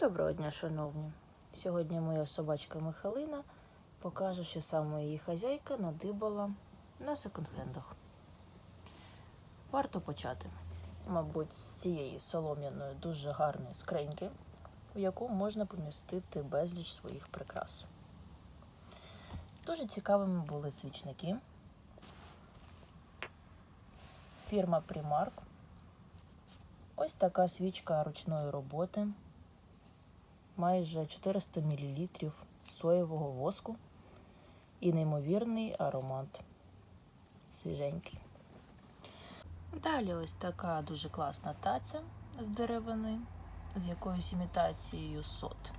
Доброго дня, шановні! Сьогодні моя собачка Михалина покаже, що саме її хазяйка надибала на секонд-хендах. Варто почати, мабуть, з цієї солом'яної дуже гарної скриньки, в яку можна помістити безліч своїх прикрас. Дуже цікавими були свічники. Фірма Primark. Ось така свічка ручної роботи майже 400 мл соєвого воску і неймовірний аромат. Свіженький. Далі ось така дуже класна таця з деревини, з якоюсь імітацією сот.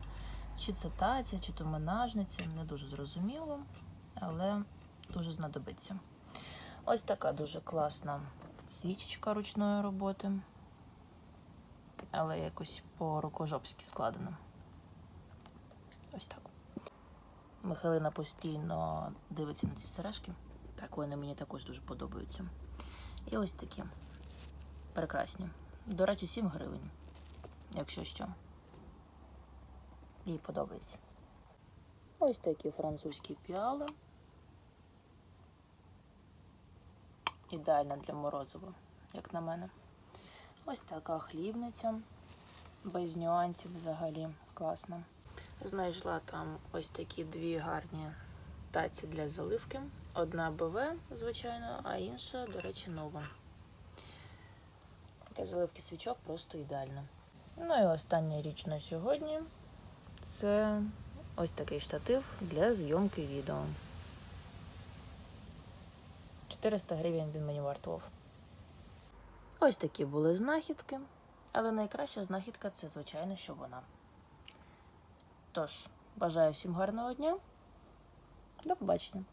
Чи це таця, чи то менажниця, не дуже зрозуміло, але дуже знадобиться. Ось така дуже класна свічечка ручної роботи, але якось по рукожопськи складена. Ось так. Михайлина постійно дивиться на ці сережки. Так, вони мені також дуже подобаються. І ось такі прекрасні. До речі, 7 гривень, якщо що. Їй подобається. Ось такі французькі піали. Ідеальна для морозива, як на мене. Ось така хлібниця. Без нюансів взагалі класна. Знайшла там ось такі дві гарні таці для заливки. Одна БВ, звичайно, а інша, до речі, нова. Для заливки свічок просто ідеально. Ну і остання річ на сьогодні це ось такий штатив для зйомки відео. 400 гривень він мені вартував. Ось такі були знахідки, але найкраща знахідка це, звичайно, що вона. Тож, бажаю всім гарного дня. До побачення.